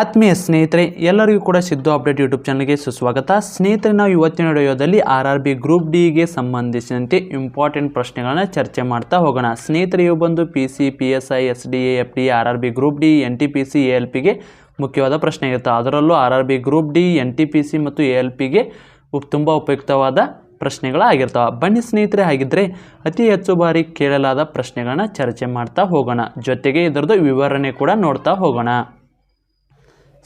ಆತ್ಮೀಯ ಸ್ನೇಹಿತರೆ, ಎಲ್ಲರಿಗೂ ಕೂಡ ಸಿದ್ದು ಅಪ್ಡೇಟ್ ಯೂಟ್ಯೂಬ್ ಚಾನಲ್ಗೆ ಸುಸ್ವಾಗತ. ಸ್ನೇಹಿತರೆ, ನಾವು ಇವತ್ತಿನ ವಿಡಿಯೋದಲ್ಲಿ ಆರ್ ಆರ್ ಬಿ ಗ್ರೂಪ್ ಡಿಗೆ ಸಂಬಂಧಿಸಿದಂತೆ ಇಂಪಾರ್ಟೆಂಟ್ ಪ್ರಶ್ನೆಗಳನ್ನು ಚರ್ಚೆ ಮಾಡ್ತಾ ಹೋಗೋಣ. ಸ್ನೇಹಿತರೆ, ಇವು ಬಂದು P C P S I S D A F D R R B group D N T P C A L ಪಿಗೆ ಮುಖ್ಯವಾದ ಪ್ರಶ್ನೆ ಇರುತ್ತೆ. ಅದರಲ್ಲೂ R R B group D N T P C ಮತ್ತು ಎ ಎಲ್ ಪಿಗೆ ತುಂಬ ಉಪಯುಕ್ತವಾದ ಪ್ರಶ್ನೆಗಳಾಗಿರ್ತಾವೆ. ಬನ್ನಿ ಸ್ನೇಹಿತರೆ ಹಾಗಿದ್ದರೆ ಅತಿ ಹೆಚ್ಚು ಬಾರಿ ಕೇಳಲಾದ ಪ್ರಶ್ನೆಗಳನ್ನ ಚರ್ಚೆ ಮಾಡ್ತಾ ಹೋಗೋಣ. ಜೊತೆಗೆ ಇದರದ್ದು ವಿವರಣೆ ಕೂಡ ನೋಡ್ತಾ ಹೋಗೋಣ.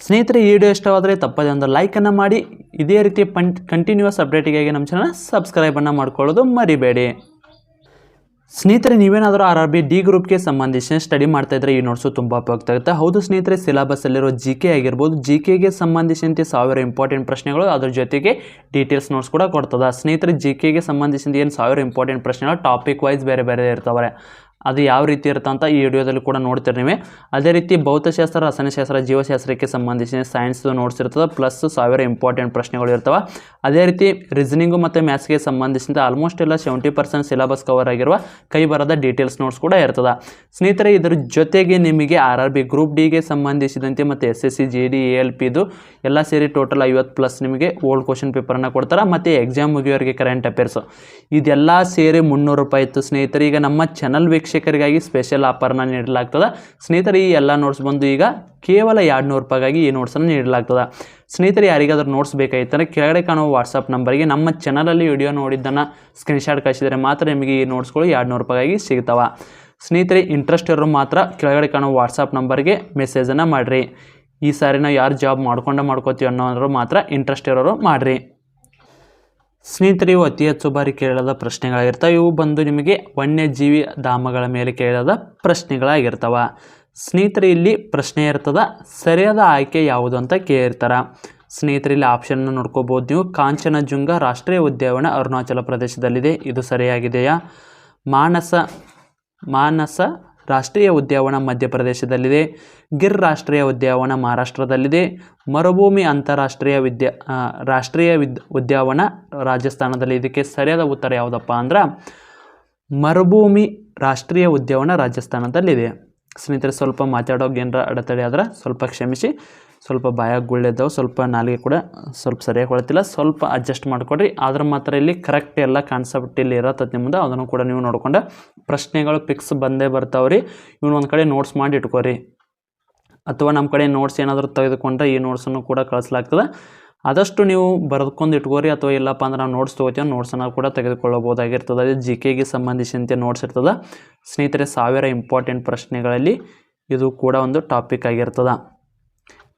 ಸ್ನೇಹಿತರೆ, ಈ ವಿಡಿಯೋ ಇಷ್ಟವಾದರೆ ತಪ್ಪದೆ ಒಂದು ಲೈಕನ್ನು ಮಾಡಿ. ಇದೇ ರೀತಿ ಪಂಟ್ ಕಂಟಿನ್ಯೂಸ್ ಅಪ್ಡೇಟಿಗಾಗಿ ನಮ್ಮ ಚಾನಲ್ ಸಬ್ಸ್ಕ್ರೈಬನ್ನು ಮಾಡ್ಕೊಳ್ಳೋದು ಮರಿಬೇಡಿ. ಸ್ನೇಹಿತರೆ, ನೀವೇನಾದರೂ ಆರ್ ಆರ್ ಬಿ ಡಿ ಗ್ರೂಪ್ಗೆ ಸಂಬಂಧಿಸಿದ ಸ್ಟಡಿ ಮಾಡ್ತಾ ಇದ್ರೆ ಈ ನೋಟ್ಸು ತುಂಬ ಉಪಯುಕ್ತ ಆಗುತ್ತೆ. ಹೌದು ಸ್ನೇಹಿತರೆ ಸಿಲೆಬಸ್ಸಲ್ಲಿರೋ ಜಿ ಕೆ ಆಗಿರ್ಬೋದು. ಜಿ ಕೆಗೆ ಸಂಬಂಧಿಸಿದಂತೆ ಸಾವಿರ ಇಂಪಾರ್ಟೆಂಟ್ ಪ್ರಶ್ನೆಗಳು, ಅದ್ರ ಜೊತೆಗೆ ಡೀಟೇಲ್ಸ್ ನೋಟ್ಸ್ ಕೂಡ ಕೊಡ್ತದೆ. ಸ್ನೇಹಿತರೆ ಜಿ ಕೆಗೆ ಸಂಬಂಧಿಸಿದ ಏನು ಸಾವಿರ ಇಂಪಾರ್ಟೆಂಟ್ ಪ್ರಶ್ನೆಗಳು? ಟಾಪಿಕ್ ವೈಸ್ ಬೇರೆ ಬೇರೆ ಇರ್ತಾವೆ. ಅದು ಯಾವ ರೀತಿ ಇರುತ್ತಂತ ಈ ವಿಡಿಯೋದಲ್ಲಿ ಕೂಡ ನೋಡ್ತೀರಿ ನೀವೇ. ಅದೇ ರೀತಿ ಭೌತಶಾಸ್ತ್ರ, ರಸಾಯನಶಾಸ್ತ್ರ, ಜೀವಶಾಸ್ತ್ರಕ್ಕೆ ಸಂಬಂಧಿಸಿದ ಸೈನ್ಸ್ದು ನೋಟ್ಸ್ ಇರ್ತದೆ ಪ್ಲಸ್ ಸಾವಿರ ಇಂಪಾರ್ಟೆಂಟ್ ಪ್ರಶ್ನೆಗಳು ಇರ್ತವೆ. ಅದೇ ರೀತಿ ರೀಸನಿಂಗು ಮತ್ತು ಮ್ಯಾಥ್ಸ್ಗೆ ಸಂಬಂಧಿಸಿದ ಆಲ್ಮೋಸ್ಟ್ ಎಲ್ಲ ಸೆವೆಂಟಿ ಪರ್ಸೆಂಟ್ ಸಿಲೆಬಸ್ ಕವರ್ ಆಗಿರುವ ಕೈ ಬರದ ಡೀಟೇಲ್ಸ್ ನೋಟ್ಸ್ ಕೂಡ ಇರ್ತದೆ. ಸ್ನೇಹಿತರೆ, ಇದರ ಜೊತೆಗೆ ನಿಮಗೆ ಆರ್ ಆರ್ ಬಿ ಗ್ರೂಪ್ ಡಿಗೆ ಸಂಬಂಧಿಸಿದಂತೆ ಮತ್ತು S S C G D A L ಪಿದು ಎಲ್ಲ ಸೇರಿ ಟೋಟಲ್ ಐವತ್ತು ಪ್ಲಸ್ ನಿಮಗೆ ಓಲ್ಡ್ ಕ್ವಶನ್ ಪೇಪರನ್ನು ಕೊಡ್ತಾರೆ, ಮತ್ತು ಎಕ್ಸಾಮ್ ಮುಗಿಯೋರಿಗೆ ಕರೆಂಟ್ ಅಫೇರ್ಸು ಇದೆಲ್ಲ ಸೇರಿ ಮುನ್ನೂರು ರೂಪಾಯಿ ಇತ್ತು ಸ್ನೇಹಿತರೆ. ಈಗ ನಮ್ಮ ಚಾನಲ್ ವೀಕ್ಷಕರಿಗಾಗಿ ಸ್ಪೆಷಲ್ ಆಫರ್ನ ನೀಡಲಾಗ್ತದೆ. ಸ್ನೇಹಿತರೆ, ಈ ಎಲ್ಲ ನೋಟ್ಸ್ ಬಂದು ಈಗ ಕೇವಲ ಎರಡು ನೂರು ರೂಪಾಯಿಗಾಗಿ ಈ ನೋಟ್ಸನ್ನು ನೀಡಲಾಗ್ತದೆ. ಸ್ನೇಹಿತರೆ, ಯಾರಿಗಾದ್ರೂ ನೋಟ್ಸ್ ಬೇಕಾಗಿತ್ತಂದರೆ ಕೆಳಗಡೆ ಕಾಣುವ ವಾಟ್ಸಪ್ ನಂಬರ್ಗೆ ನಮ್ಮ ಚಾನಲಲ್ಲಿ ವಿಡಿಯೋ ನೋಡಿದ್ದನ್ನು ಸ್ಕ್ರೀನ್ಶಾಟ್ ಕಳಿಸಿದರೆ ಮಾತ್ರ ನಿಮಗೆ ಈ ನೋಟ್ಸ್ಗಳು ಎರಡು ನೂರು ರೂಪಾಯಿಗಾಗಿ ಸಿಗ್ತವೆ. ಸ್ನೇಹಿತರೆ ಇಂಟ್ರೆಸ್ಟ್ ಇರೋರು ಮಾತ್ರ ಕೆಳಗಡೆ ಕಾಣುವ ವಾಟ್ಸಪ್ ನಂಬರ್ಗೆ ಮೆಸೇಜನ್ನು ಮಾಡಿರಿ. ಈ ಸಾರಿ ನಾವು ಯಾರು ಜಾಬ್ ಮಾಡ್ಕೊಂಡೆ ಮಾಡ್ಕೋತೀವಿ ಅನ್ನೋರು ಮಾತ್ರ ಇಂಟ್ರೆಸ್ಟ್ ಇರೋರು ಮಾಡಿರಿ. ಸ್ನೇಹಿತರೆ ಇವು ಅತಿ ಹೆಚ್ಚು ಬಾರಿ ಕೇಳದ ಪ್ರಶ್ನೆಗಳಾಗಿರ್ತವೆ. ಇವು ಬಂದು ನಿಮಗೆ ವನ್ಯಜೀವಿ ಧಾಮಗಳ ಮೇಲೆ ಕೇಳದ ಪ್ರಶ್ನೆಗಳಾಗಿರ್ತವೆ. ಸ್ನೇಹಿತರೆ, ಇಲ್ಲಿ ಪ್ರಶ್ನೆ ಇರ್ತದ, ಸರಿಯಾದ ಆಯ್ಕೆ ಯಾವುದು ಅಂತ ಕೇಳಿರ್ತಾರೆ. ಸ್ನೇಹಿತರೆ, ಇಲ್ಲಿ ಆಪ್ಷನ್ನ ನೋಡ್ಕೋಬೋದು ನೀವು. ಕಾಂಚನಜುಂಗ ರಾಷ್ಟ್ರೀಯ ಉದ್ಯಾನವನ ಅರುಣಾಚಲ ಪ್ರದೇಶದಲ್ಲಿದೆ. ಇದು ಸರಿಯಾಗಿದೆಯಾ? ಮಾನಸ ಮಾನಸ ರಾಷ್ಟ್ರೀಯ ಉದ್ಯಾನವನ ಮಧ್ಯಪ್ರದೇಶದಲ್ಲಿದೆ. ಗಿರ್ ರಾಷ್ಟ್ರೀಯ ಉದ್ಯಾನವನ ಮಹಾರಾಷ್ಟ್ರದಲ್ಲಿದೆ. ಮರುಭೂಮಿ ಅಂತಾರಾಷ್ಟ್ರೀಯ ವಿದ್ಯಾ ರಾಷ್ಟ್ರೀಯ ವಿದ್ ಉದ್ಯಾನವನ ರಾಜಸ್ಥಾನದಲ್ಲಿ. ಇದಕ್ಕೆ ಸರಿಯಾದ ಉತ್ತರ ಯಾವುದಪ್ಪ ಅಂದ್ರೆ, ಮರುಭೂಮಿ ರಾಷ್ಟ್ರೀಯ ಉದ್ಯಾನವನ ರಾಜಸ್ಥಾನದಲ್ಲಿದೆ. ಸ್ನೇಹಿತರೆ, ಸ್ವಲ್ಪ ಮಾತಾಡೋಕೆ ಏನರ ಅಡೆತಡೆ ಆದ್ರೆ ಸ್ವಲ್ಪ ಕ್ಷಮಿಸಿ. ಸ್ವಲ್ಪ ಬಾಯ ಸ್ವಲ್ಪ ನಾಲಿಗೆ ಕೂಡ ಸ್ವಲ್ಪ ಸರಿಯಾಗಿ ಹೊಳತಿಲ್ಲ. ಸ್ವಲ್ಪ ಅಡ್ಜಸ್ಟ್ ಮಾಡಿಕೊಡ್ರಿ. ಆದ್ರೆ ಮಾತ್ರ ಇಲ್ಲಿ ಕರೆಕ್ಟ್ ಎಲ್ಲ ಕಾನ್ಸೆಪ್ಟ್ ಇಲ್ಲಿ ಇರತ್ತದ ನಿಮ್ಮದು ಅದನ್ನು ಕೂಡ ನೀವು ನೋಡ್ಕೊಂಡು ಪ್ರಶ್ನೆಗಳು ಪಿಕ್ಸ್ ಬಂದೇ ಬರ್ತಾವ್ರಿ. ಇವ್ನು ಒಂದು ಕಡೆ ನೋಟ್ಸ್ ಮಾಡಿ ಇಟ್ಕೋರಿ. ಅಥವಾ ನಮ್ಮ ಕಡೆ ನೋಟ್ಸ್ ಏನಾದರೂ ತೆಗೆದುಕೊಂಡ್ರೆ ಈ ನೋಟ್ಸನ್ನು ಕೂಡ ಕಳಿಸ್ಲಾಗ್ತದೆ. ಆದಷ್ಟು ನೀವು ಬರೆದುಕೊಂಡು ಇಟ್ಕೋರಿ ಅಥವಾ ಇಲ್ಲಪ್ಪ ಅಂದ್ರೆ ನಾವು ನೋಟ್ಸ್ ತೊಗೋತೀವಿ ನೋಟ್ಸನ್ನು ಕೂಡ ತೆಗೆದುಕೊಳ್ಳಬಹುದಾಗಿರ್ತದೆ. ಅದೇ ಜಿ ಕೆಗೆ ಸಂಬಂಧಿಸಿದಂತೆ ನೋಟ್ಸ್ ಇರ್ತದೆ. ಸ್ನೇಹಿತರೆ, ಸಾವಿರ ಇಂಪಾರ್ಟೆಂಟ್ ಪ್ರಶ್ನೆಗಳಲ್ಲಿ ಇದು ಕೂಡ ಒಂದು ಟಾಪಿಕ್ ಆಗಿರ್ತದೆ.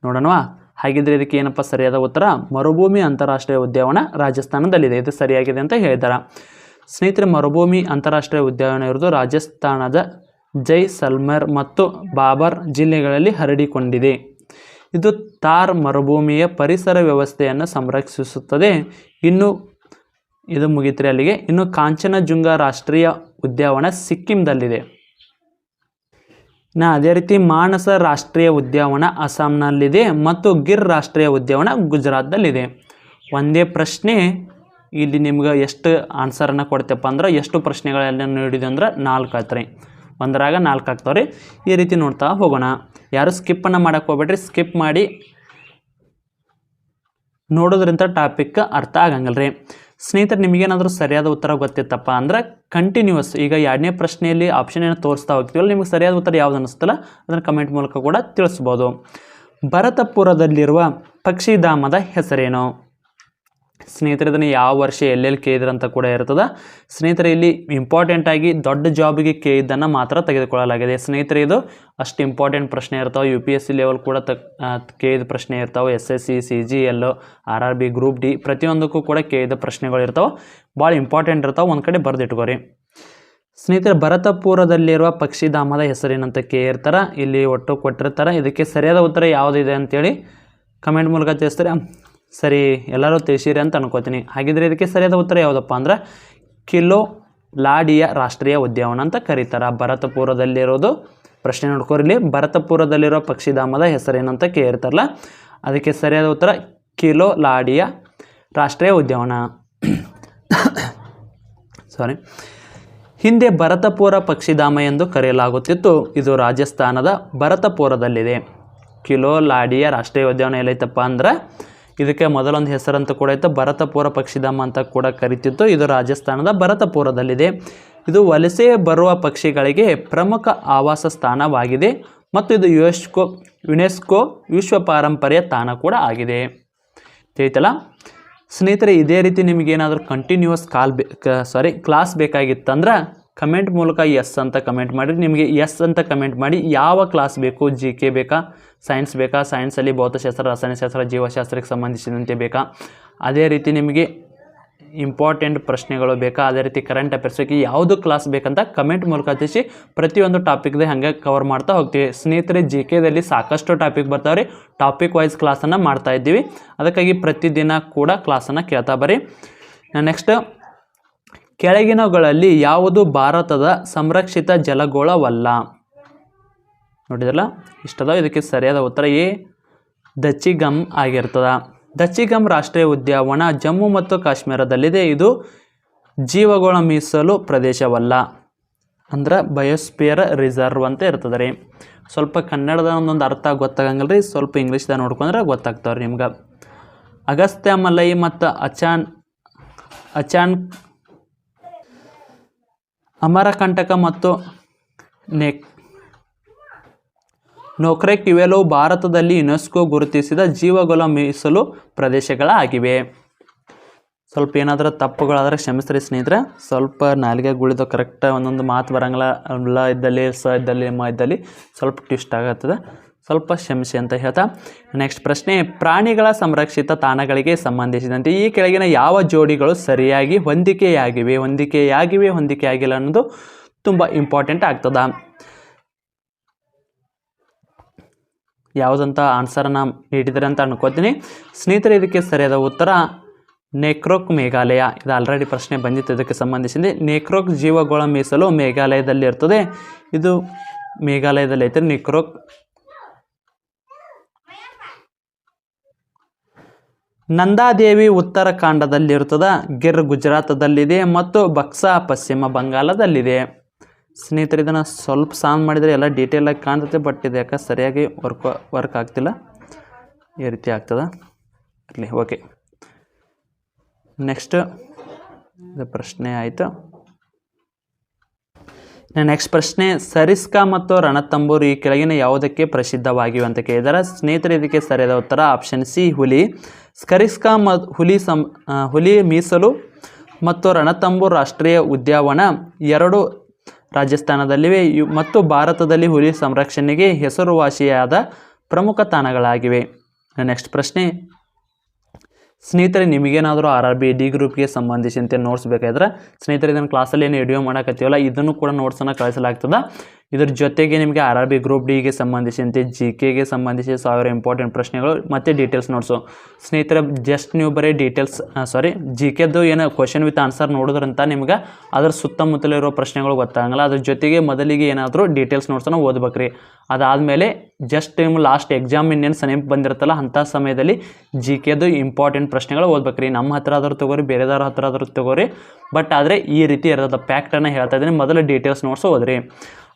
ನೋಡೋಣವಾ? ಹಾಗಿದ್ರೆ ಇದಕ್ಕೆ ಏನಪ್ಪ ಸರಿಯಾದ ಉತ್ತರ? ಮರುಭೂಮಿ ಅಂತಾರಾಷ್ಟ್ರೀಯ ಉದ್ಯಾನವನ ರಾಜಸ್ಥಾನದಲ್ಲಿದೆ. ಇದು ಸರಿಯಾಗಿದೆ ಅಂತ ಹೇಳಿದ್ದಾರೆ ಸ್ನೇಹಿತರೆ, ಮರುಭೂಮಿ ಅಂತಾರಾಷ್ಟ್ರೀಯ ಉದ್ಯಾನವನ ಇರೋದು ರಾಜಸ್ಥಾನದ ಜೈಸಲ್ಮೇರ್ ಮತ್ತು ಬಾಬರ್ ಜಿಲ್ಲೆಗಳಲ್ಲಿ ಹರಡಿಕೊಂಡಿದೆ. ಇದು ಥಾರ್ ಮರುಭೂಮಿಯ ಪರಿಸರ ವ್ಯವಸ್ಥೆಯನ್ನು ಸಂರಕ್ಷಿಸುತ್ತದೆ. ಇನ್ನು ಇದು ಮುಗಿತ್ರಿ ಅಲ್ಲಿಗೆ. ಇನ್ನು ಕಾಂಚನಜುಂಗ ರಾಷ್ಟ್ರೀಯ ಉದ್ಯಾವನ ಸಿಕ್ಕಿಂದಲ್ಲಿದೆ ನಾ ಅದೇ ರೀತಿ ಮಾನಸ ರಾಷ್ಟ್ರೀಯ ಉದ್ಯಾವನ ಅಸ್ಸಾಂನಲ್ಲಿದೆ ಮತ್ತು ಗಿರ್ ರಾಷ್ಟ್ರೀಯ ಉದ್ಯಾವನ ಗುಜರಾತ್ದಲ್ಲಿದೆ ಒಂದೇ ಪ್ರಶ್ನೆ, ಇಲ್ಲಿ ನಿಮ್ಗೆ ಎಷ್ಟು ಆನ್ಸರನ್ನು ಕೊಡ್ತೇಪ್ಪ ಅಂದ್ರೆ, ಎಷ್ಟು ಪ್ರಶ್ನೆಗಳೆಲ್ಲ ನೀಡಿದೆ ಅಂದ್ರೆ ನಾಲ್ಕು ಆತ್ರಿ. ಒಂದರಾಗ ನಾಲ್ಕು ಆಗ್ತಾವೆ ರೀ ಈ ರೀತಿ ನೋಡ್ತಾ ಹೋಗೋಣ. ಯಾರು ಸ್ಕಿಪ್ಪನ್ನು ಮಾಡೋಕ್ಕೆ ಹೋಗ್ಬೇಡ್ರಿ ಸ್ಕಿಪ್ ಮಾಡಿ ನೋಡೋದ್ರಿಂದ ಟಾಪಿಕ್ ಅರ್ಥ ಆಗಂಗಿಲ್ಲ ರೀ ಸ್ನೇಹಿತರೆ ನಿಮಗೇನಾದರೂ ಸರಿಯಾದ ಉತ್ತರ ಗೊತ್ತಿತ್ತಪ್ಪ ಅಂದ್ರೆ ಕಂಟಿನ್ಯೂಸ್ ಈಗ ಎರಡನೇ ಪ್ರಶ್ನೆಯಲ್ಲಿ ಆಪ್ಷನ್ ಏನು ತೋರಿಸ್ತಾ ಹೋಗ್ತೀವಲ್ಲ, ನಿಮಗೆ ಸರಿಯಾದ ಉತ್ತರ ಯಾವ್ದು ಅನ್ನಿಸ್ತಲ್ಲ ಅದನ್ನು ಕಮೆಂಟ್ ಮೂಲಕ ಕೂಡ ತಿಳಿಸ್ಬೋದು. ಭರತಪುರದಲ್ಲಿರುವ ಪಕ್ಷಿಧಾಮದ ಹೆಸರೇನು? ಸ್ನೇಹಿತರೆ, ಇದನ್ನು ಯಾವ ವರ್ಷ ಎಲ್ಲೆಲ್ಲಿ ಕೇಳಿದ್ರೆ ಅಂತ ಕೂಡ ಇರ್ತದೆ. ಸ್ನೇಹಿತರೆ, ಇಲ್ಲಿ ಇಂಪಾರ್ಟೆಂಟ್ ಆಗಿ ದೊಡ್ಡ ಜಾಬಿಗೆ ಕೇಳಿದ್ದನ್ನು ಮಾತ್ರ ತೆಗೆದುಕೊಳ್ಳಲಾಗಿದೆ. ಸ್ನೇಹಿತರೆ, ಇದು ಅಷ್ಟು ಇಂಪಾರ್ಟೆಂಟ್ ಪ್ರಶ್ನೆ ಇರ್ತಾವೆ. U P S C level ಕೂಡ ತ ಕೇಳಿದ ಪ್ರಶ್ನೆ ಇರ್ತಾವೆ. S S C C G L R R B group D ಪ್ರತಿಯೊಂದಕ್ಕೂ ಕೂಡ ಕೇಳಿದ ಪ್ರಶ್ನೆಗಳು ಇರ್ತಾವೆ. ಭಾಳ ಇಂಪಾರ್ಟೆಂಟ್ ಇರ್ತಾವೆ. ಒಂದು ಕಡೆ ಬರೆದಿಟ್ಕೋರಿ. ಸ್ನೇಹಿತರೆ, ಭರತಪುರದಲ್ಲಿರುವ ಪಕ್ಷಿಧಾಮದ ಹೆಸರೇನಂತ ಕೇಳಿರ್ತಾರೆ ಇಲ್ಲಿ ಒಟ್ಟು ಕೊಟ್ಟಿರ್ತಾರೆ. ಇದಕ್ಕೆ ಸರಿಯಾದ ಉತ್ತರ ಯಾವುದಿದೆ ಅಂತೇಳಿ ಕಮೆಂಟ್ ಮೂಲಕ ತಿಳಿಸ್ತಾರೆ? ಸರಿ, ಎಲ್ಲರೂ ತಿಳಿಸಿರಿ ಅಂತ ಅನ್ಕೋತೀನಿ. ಹಾಗಿದ್ರೆ ಇದಕ್ಕೆ ಸರಿಯಾದ ಉತ್ತರ ಯಾವುದಪ್ಪ ಅಂದ್ರೆ, ಕಿಲೋ ಲಾಡಿಯ ರಾಷ್ಟ್ರೀಯ ಉದ್ಯಾನವನ ಅಂತ ಕರೀತಾರೆ. ಭರತಪುರದಲ್ಲಿರೋದು, ಪ್ರಶ್ನೆ ನೋಡ್ಕೋರಿಲಿ ಭರತಪುರದಲ್ಲಿರೋ ಪಕ್ಷಿಧಾಮದ ಹೆಸರೇನಂತ ಕೇಳಿರ್ತಾರಲ್ಲ ಅದಕ್ಕೆ ಸರಿಯಾದ ಉತ್ತರ ಕಿಲೋ ಲಾಡಿಯ ರಾಷ್ಟ್ರೀಯ ಉದ್ಯಾನವನ ಸಾರಿ ಹಿಂದೆ ಭರತಪುರ ಪಕ್ಷಿಧಾಮ ಎಂದು ಕರೆಯಲಾಗುತ್ತಿತ್ತು. ಇದು ರಾಜಸ್ಥಾನದ ಭರತಪುರದಲ್ಲಿದೆ. ಕಿಲೋ ಲಾಡಿಯ ರಾಷ್ಟ್ರೀಯ ಉದ್ಯಾನವನ ಎಲ್ಲೈತಪ್ಪ ಅಂದ್ರೆ ಇದಕ್ಕೆ ಮೊದಲೊಂದು ಹೆಸರಂತ ಕೂಡ ಇತ್ತು, ಭರತಪುರ ಪಕ್ಷಿಧಾಮ ಅಂತ ಕೂಡ ಕರಿತಿತ್ತು. ಇದು ರಾಜಸ್ಥಾನದ ಭರತಪುರದಲ್ಲಿದೆ. ಇದು ವಲಸೆ ಬರುವ ಪಕ್ಷಿಗಳಿಗೆ ಪ್ರಮುಖ ಆವಾಸ ಸ್ಥಾನವಾಗಿದೆ ಮತ್ತು ಇದು ಯುನೆಸ್ಕೋ ಯುನೆಸ್ಕೋ ವಿಶ್ವ ಪಾರಂಪರ್ಯ ತಾಣ ಕೂಡ ಆಗಿದೆ. ತಿಳಿತಲ್ಲ? ಸ್ನೇಹಿತರೆ, ಇದೇ ರೀತಿ ನಿಮಗೇನಾದರೂ ಕಂಟಿನ್ಯೂಸ್ ಕಾಲ್ ಬೇ ಸಾರಿ ಕ್ಲಾಸ್ ಬೇಕಾಗಿತ್ತಂದ್ರೆ ಕಮೆಂಟ್ ಮೂಲಕ ಎಸ್ ಅಂತ ಕಮೆಂಟ್ ಮಾಡಿ ನಿಮಗೆ ಎಸ್ ಅಂತ ಕಮೆಂಟ್ ಮಾಡಿ ಯಾವ ಕ್ಲಾಸ್ ಬೇಕು ಜಿ ಕೆ ಬೇಕಾ ಸೈನ್ಸ್ ಬೇಕಾ ಸೈನ್ಸಲ್ಲಿ ಭೌತಶಾಸ್ತ್ರ, ರಸಾಯನಶಾಸ್ತ್ರ, ಜೀವಶಾಸ್ತ್ರಕ್ಕೆ ಸಂಬಂಧಿಸಿದಂತೆ ಬೇಕಾ? ಅದೇ ರೀತಿ ನಿಮಗೆ ಇಂಪಾರ್ಟೆಂಟ್ ಪ್ರಶ್ನೆಗಳು ಬೇಕಾ? ಅದೇ ರೀತಿ ಕರೆಂಟ್ ಅಫೇರ್ಸ್ಗೆ ಯಾವುದು ಕ್ಲಾಸ್ ಬೇಕಂತ ಕಮೆಂಟ್ ಮೂಲಕ ತಿಳಿಸಿ ಪ್ರತಿಯೊಂದು ಟಾಪಿಕ್ದೆ ಹಾಗೆ ಕವರ್ ಮಾಡ್ತಾ ಹೋಗ್ತೀವಿ. ಸ್ನೇಹಿತರೆ ಜಿ ಕೆದಲ್ಲಿ ಸಾಕಷ್ಟು ಟಾಪಿಕ್ ಬರ್ತಾವ್ರಿ. ಟಾಪಿಕ್ ವೈಸ್ ಕ್ಲಾಸನ್ನು ಮಾಡ್ತಾ ಇದ್ದೀವಿ. ಅದಕ್ಕಾಗಿ ಪ್ರತಿದಿನ ಕೂಡ ಕ್ಲಾಸನ್ನು ಕೇಳ್ತಾ ಬರ್ರಿ. ನೆಕ್ಸ್ಟ್ ಕೆಳಗಿನವುಗಳಲ್ಲಿ ಯಾವುದು ಭಾರತದ ಸಂರಕ್ಷಿತ ಜಲಗೋಳವಲ್ಲ? ನೋಡಿದ್ರಲ್ಲ? ಇಷ್ಟದ ಇದಕ್ಕೆ ಸರಿಯಾದ ಉತ್ತರ ಎ ದಚ್ಚಿಗಮ್ ಆಗಿರ್ತದೆ. ದಚ್ಚಿಗಮ್ ರಾಷ್ಟ್ರೀಯ ಉದ್ಯಾನವನ ಜಮ್ಮು ಮತ್ತು ಕಾಶ್ಮೀರದಲ್ಲಿದೆ. ಇದು ಜೀವಗೋಳ ಮೀಸಲು ಪ್ರದೇಶವಲ್ಲ. ಅಂದ್ರೆ ಬಯೋಸ್ಪಿಯರ್ ರಿಸರ್ವ್ ಅಂತ ಇರ್ತದೆ ರೀ. ಸ್ವಲ್ಪ ಕನ್ನಡದ ಒಂದೊಂದು ಅರ್ಥ ಗೊತ್ತಾಗಂಗಿಲ್ಲ ರೀ ಸ್ವಲ್ಪ ಇಂಗ್ಲೀಷ್ದಾಗ ನೋಡ್ಕೊಂಡ್ರೆ ಗೊತ್ತಾಗ್ತಾವ್ರಿ ನಿಮ್ಗೆ. ಅಗಸ್ತ್ಯ ಮಲೈ ಮತ್ತು ಅಚಾನ್ ಅಚಾನ್ ಅಮರಕಂಟಕ ಮತ್ತು ನೆಕ್ ನೋಕ್ರೆಕ್ ಇವೆಲ್ಲವೂ ಭಾರತದಲ್ಲಿ ಯುನೆಸ್ಕೋ ಗುರುತಿಸಿದ ಜೀವಗೋಳ ಮೀಸಲು ಪ್ರದೇಶಗಳಾಗಿವೆ. ಸ್ವಲ್ಪ ಏನಾದರೂ ತಪ್ಪುಗಳಾದರೆ ಕ್ಷಮಿಸ್ರಿ ಸ್ನೇಹಿತರೆ. ಸ್ವಲ್ಪ ನಾಲಿಗೆ ಗುಳಿದು ಕರೆಕ್ಟಾಗಿ ಒಂದೊಂದು ಮಾತು ಬರಂಗಿಲ್ಲ. ಇದ್ದಲ್ಲಿ, ಸ ಇದ್ದಲ್ಲಿ, ಮ ಇದ್ದಲ್ಲಿ ಸ್ವಲ್ಪ ಟ್ವಿಸ್ಟ್ ಆಗತ್ತದೆ. ಸ್ವಲ್ಪ ಕ್ಷಮಿಸಿ ಅಂತ ಹೇಳ್ತಾ ನೆಕ್ಸ್ಟ್ ಪ್ರಶ್ನೆ, ಪ್ರಾಣಿಗಳ ಸಂರಕ್ಷಿತ ತಾಣಗಳಿಗೆ ಸಂಬಂಧಿಸಿದಂತೆ ಈ ಕೆಳಗಿನ ಯಾವ ಜೋಡಿಗಳು ಸರಿಯಾಗಿ ಹೊಂದಿಕೆಯಾಗಿವೆ ಹೊಂದಿಕೆಯಾಗಿವೆ, ಹೊಂದಿಕೆಯಾಗಿಲ್ಲ ಅನ್ನೋದು ತುಂಬ ಇಂಪಾರ್ಟೆಂಟ್ ಆಗ್ತದ. ಯಾವುದಂತ ಆನ್ಸರನ್ನು ನೀಡಿದರೆ ಅಂತ ಅನ್ಕೋತೀನಿ. ಸ್ನೇಹಿತರೆ, ಇದಕ್ಕೆ ಸರಿಯಾದ ಉತ್ತರ ನೆಕ್ರೋಕ್ ಮೇಘಾಲಯ. ಇದು ಆಲ್ರೆಡಿ ಪ್ರಶ್ನೆ ಬಂದಿತ್ತು, ಇದಕ್ಕೆ ಸಂಬಂಧಿಸಿದೆ ನೆಕ್ರೋಕ್ ಜೀವಗೋಳ ಮೀಸಲು ಮೇಘಾಲಯದಲ್ಲಿ ಇರ್ತದೆ ಇದು ಮೇಘಾಲಯದಲ್ಲಿ ಐತೆ ನೆಕ್ರೋಕ್ ನಂದಾದೇವಿ ಉತ್ತರಾಖಂಡದಲ್ಲಿರ್ತದ ಗಿರ್ ಗುಜರಾತದಲ್ಲಿದೆ ಮತ್ತು ಬಕ್ಸಾ ಪಶ್ಚಿಮ ಬಂಗಾಳದಲ್ಲಿದೆ. ಸ್ನೇಹಿತರೆ, ಇದನ್ನು ಸ್ವಲ್ಪ ಸಾಂಗ್ ಮಾಡಿದರೆ ಎಲ್ಲ ಡೀಟೇಲಾಗಿ ಕಾಣ್ತದೆ ಬಟ್ ಇದು ಯಾಕೆ ಸರಿಯಾಗಿ ವರ್ಕ್ ವರ್ಕ್ ಆಗ್ತಿಲ್ಲ? ಈ ರೀತಿ ಆಗ್ತದ? ಇರಲಿ ಓಕೆ ನೆಕ್ಸ್ಟ್ ಇದು ಪ್ರಶ್ನೆ ಆಯಿತು. ನೆಕ್ಸ್ಟ್ ಪ್ರಶ್ನೆ, ಸರಿಸ್ಕಾ ಮತ್ತು ರಣತಂಬೂರು ಈ ಕೆಳಗಿನ ಯಾವುದಕ್ಕೆ ಪ್ರಸಿದ್ಧವಾಗಿವೆ ಅಂತ ಕೇಳಿದರ. ಸ್ನೇಹಿತರೆ, ಇದಕ್ಕೆ ಸರಿಯಾದ ಉತ್ತರ ಆಪ್ಷನ್ ಸಿ ಹುಲಿ. ಸ್ಕರಿಸ್ಕಾ ಮ ಹುಲಿ ಸಂ ಹುಲಿ ಮೀಸಲು ಮತ್ತು ರಣತಂಬೂರು ರಾಷ್ಟ್ರೀಯ ಉದ್ಯಾನವನ ಎರಡು ರಾಜಸ್ಥಾನದಲ್ಲಿವೆ. ಮತ್ತು ಭಾರತದಲ್ಲಿ ಹುಲಿ ಸಂರಕ್ಷಣೆಗೆ ಹೆಸರುವಾಸಿಯಾದ ಪ್ರಮುಖ ತಾಣಗಳಾಗಿವೆ. ನೆಕ್ಸ್ಟ್ ಪ್ರಶ್ನೆ ಸ್ನೇಹಿತರೆ, ನಿಮಗೇನಾದರೂ ಆರ್ ಆರ್ ಬಿ ಡಿ ಗ್ರೂಪ್ಗೆ ಸಂಬಂಧಿಸಿದಂತೆ ನೋಟ್ಸ್ ಬೇಕಾದ್ರೆ ಸ್ನೇಹಿತರೆ, ಇದನ್ನು ಕ್ಲಾಸಲ್ಲಿ ಏನು ವಿಡಿಯೋ ಮಾಡೋಕತ್ತೀವಲ್ಲ, ಇದನ್ನು ಕೂಡ ನೋಟ್ಸನ್ನು ಕಳಿಸಲಾಗ್ತದೆ. ಇದ್ರ ಜೊತೆಗೆ ನಿಮಗೆ ಆರ್ ಆರ್ ಬಿ ಗ್ರೂಪ್ ಡಿಗೆ ಸಂಬಂಧಿಸಿದಂತೆ ಜಿ ಕೆಗೆ ಸಂಬಂಧಿಸಿ ಸಾವಿರ ಇಂಪಾರ್ಟೆಂಟ್ ಪ್ರಶ್ನೆಗಳು ಮತ್ತು ಡೀಟೇಲ್ಸ್ ನೋಟ್ಸು ಸ್ನೇಹಿತರೆ ಜಸ್ಟ್ ನೀವು ಬರೀ ಡೀಟೇಲ್ಸ್ ಸಾರಿ ಜಿ ಕೆದು ಏನು ಕ್ವಶನ್ ವಿತ್ ಆನ್ಸರ್ ನೋಡಿದ್ರಂತ ನಿಮ್ಗೆ ಅದ್ರ ಸುತ್ತಮುತ್ತಲಿರೋ ಪ್ರಶ್ನೆಗಳು ಗೊತ್ತಾಗಲ್ಲ ಅದ್ರ ಜೊತೆಗೆ ಮೊದಲಿಗೆ ಏನಾದರೂ ಡೀಟೇಲ್ಸ್ ನೋಟ್ಸನ್ನು ಓದ್ಬೇಕ್ರಿ. ಅದಾದಮೇಲೆ ಜಸ್ಟ್ ನಿಮ್ಮ ಲಾಸ್ಟ್ ಎಕ್ಸಾಮ್ ಇನ್ನೇನು ಸಮೀಪ ಬಂದಿರುತ್ತಲ್ಲ ಅಂಥ ಸಮಯದಲ್ಲಿ ಜಿ ಕೆದು ಇಂಪಾರ್ಟೆಂಟ್ ಪ್ರಶ್ನೆಗಳು ಓದ್ಬೇಕ್ರಿ. ನಮ್ಮ ಹತ್ರ ಆದರೂ ತಗೋರಿ, ಬೇರೆದವ್ರ ಹತ್ರ ಆದ್ರೂ ತಗೋರಿ. ಬಟ್ ಆದರೆ ಈ ರೀತಿ ಇರೋದ ಪ್ಯಾಕ್ಟನ್ನು ಹೇಳ್ತಾ ಇದ್ದೀನಿ. ಮೊದಲು ಡೀಟೇಲ್ಸ್ ನೋಟ್ಸ್ ಓದ್ರಿ.